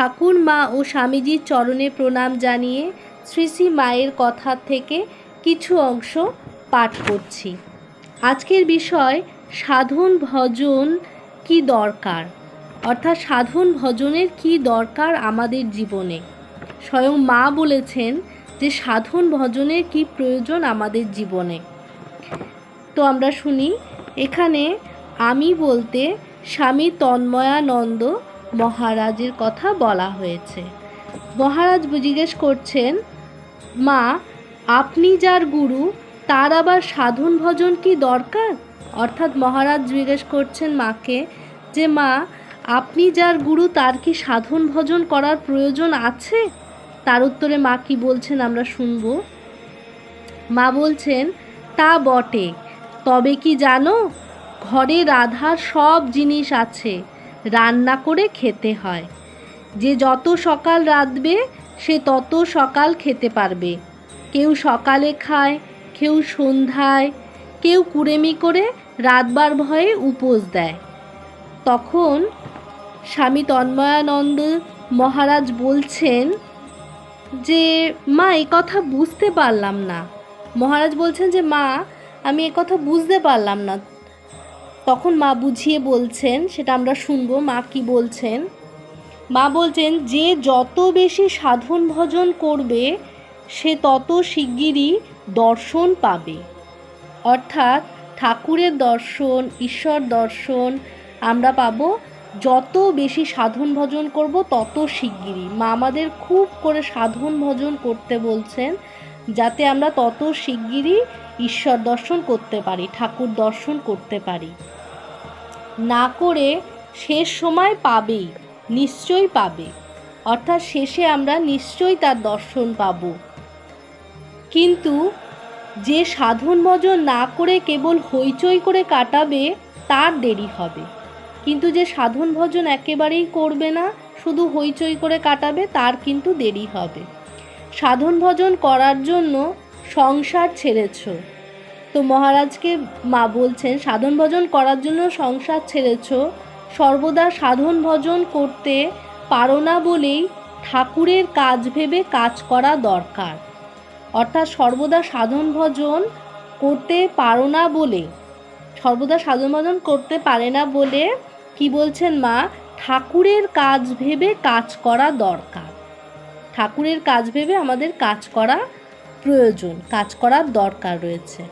ঠাকুর মা ও স্বামীজির চরণে প্রণাম জানিয়ে শ্রী শ্রী মায়ের কথা থেকে কিছু অংশ পাঠ করছি। আজকের বিষয়, সাধন ভজন কি দরকার? অর্থাৎ সাধন ভজনের কি দরকার আমাদের জীবনে? স্বয়ং মা বলেছেন যে সাধন ভজনের কি প্রয়োজন আমাদের জীবনে। তো আমরা শুনি, এখানে আমি বলতে স্বামী তন্ময়ানন্দ মহারাজের কথা বলা হয়েছে। মহারাজ জিজ্ঞেস করছেন, মা, আপনি যার গুরু, তার আবার সাধন ভজন কি দরকার? অর্থাৎ মহারাজ জিজ্ঞেস করছেন মাকে যে, মা, আপনি যার গুরু, তার কি সাধন ভজন করার প্রয়োজন আছে? তার উত্তরে মা কি বলছেন আমরা শুনব। মা বলছেন, তা বটে, তবে কি জানো, ঘরে রাধার সব জিনিস আছে। রান্না করে খেতে হয়। যে যত সকাল রাঁধবে, সে তত সকাল খেতে পারবে। কেউ সকালে খায়, কেউ সন্ধ্যায়, কেউ কুড়েমি করে রাতবার ভয়ে উপোস দেয়। তখন স্বামী তন্ময়ানন্দ মহারাজ বলছেন যে, মা, এ কথা বুঝতে পারলাম না। মহারাজ বলছেন যে, মা, আমি এ কথা বুঝতে পারলাম না। তখন মা বুঝিয়ে বলছেন, সেটা আমরা শুনব, মা কি বলছেন? মা বলছেন, যে যত বেশি সাধন ভজন করবে, সে তত শিগগিরই দর্শন পাবে। অর্থাৎ ঠাকুরের দর্শন, ঈশ্বর দর্শন, আমরা পাবো, যত বেশি সাধন ভজন করব, তত শিগগিরই। মা আমাদের খুব করে সাধন ভজন করতে বলছেন, যাতে আমরা তত শিগগিরই ঈশ্বর দর্শন করতে পারি, ঠাকুর দর্শন করতে পারি। না করে শেষ সময় পাবেই, নিশ্চয়ই পাবে। অর্থাৎ শেষে আমরা নিশ্চয়ই তার দর্শন পাব। কিন্তু যে সাধন ভজন না করে কেবল হইচই করে কাটাবে, তার দেরি হবে। কিন্তু যে সাধন ভজন একেবারেই করবে না, শুধু হইচই করে কাটাবে, তার কিন্তু দেরি হবে। সাধন ভজন করার জন্য সংসার ছেড়েছ। তো মহারাজকে মা বলছেন, সাধন ভজন করার জন্য সংসার ছেড়েছ। সর্বদা সাধন ভজন করতে পারো না বলেই ঠাকুরের কাজ ভেবে কাজ করা দরকার। অর্থাৎ সর্বদা সাধন ভজন করতে পারো না বলে, সর্বদা সাধন ভজন করতে পারে না বলে কি বলছেন মা? ঠাকুরের কাজ ভেবে কাজ করা দরকার। ঠাকুরের কাজ ভেবে আমাদের কাজ করা প্রয়োজন, কাজ করার দরকার রয়েছে।